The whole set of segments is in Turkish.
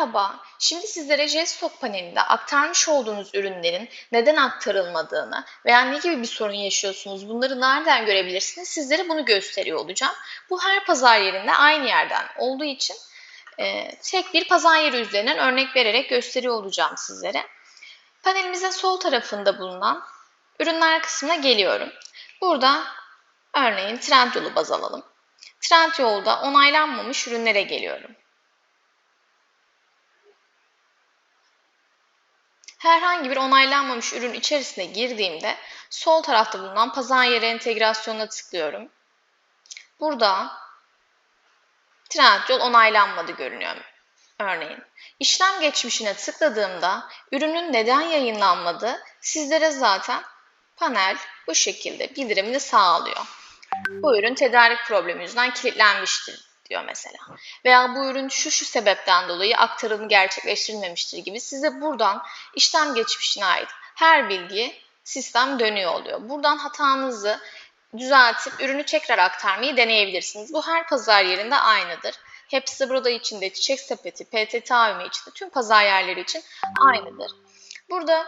Merhaba, şimdi sizlere JSTOK panelinde aktarmış olduğunuz ürünlerin neden aktarılmadığını veya ne gibi bir sorun yaşıyorsunuz, bunları nereden görebilirsiniz, sizlere bunu gösteriyor olacağım. Bu her pazar yerinde aynı yerden olduğu için e, tek bir pazar yeri üzerinden örnek vererek gösteriyor olacağım sizlere. Panelimizin sol tarafında bulunan ürünler kısmına geliyorum. Burada örneğin Trendyol'u baz alalım. Trendyol'da onaylanmamış ürünlere geliyorum. Herhangi bir onaylanmamış ürün içerisine girdiğimde sol tarafta bulunan pazar yeri entegrasyonuna tıklıyorum. Burada Trendyol onaylanmadı görünüyor örneğin. İşlem geçmişine tıkladığımda ürünün neden yayınlanmadığı sizlere zaten panel bu şekilde bildirimini sağlıyor. Bu ürün tedarik problemi yüzünden kilitlenmiştir diyor mesela. Veya bu ürün şu şu sebepten dolayı aktarımı gerçekleştirilmemiştir gibi size buradan işlem geçmişine ait her bilgi sistem dönüyor oluyor. Buradan hatanızı düzeltip ürünü tekrar aktarmayı deneyebilirsiniz. Bu her pazar yerinde aynıdır. Hepsi burada içinde çiçek sepeti, PTT AVM içinde tüm pazar yerleri için aynıdır. Burada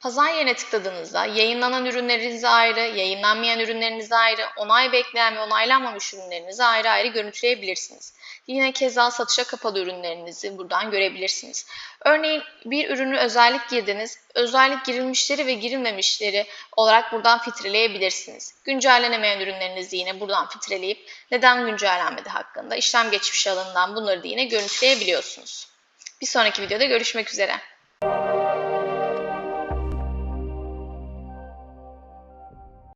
Pazar yerine tıkladığınızda yayınlanan ürünleriniz ayrı, yayınlanmayan ürünleriniz ayrı, onay bekleyen ve onaylanmamış ürünlerinizi ayrı ayrı görüntüleyebilirsiniz. Yine keza satışa kapalı ürünlerinizi buradan görebilirsiniz. Örneğin bir ürünü özellik girdiniz, özellik girilmişleri ve girilmemişleri olarak buradan filtreleyebilirsiniz. Güncellenemeyen ürünlerinizi yine buradan filtreleyip neden güncellenmedi hakkında işlem geçmiş alanından bunları da yine görüntüleyebiliyorsunuz. Bir sonraki videoda görüşmek üzere.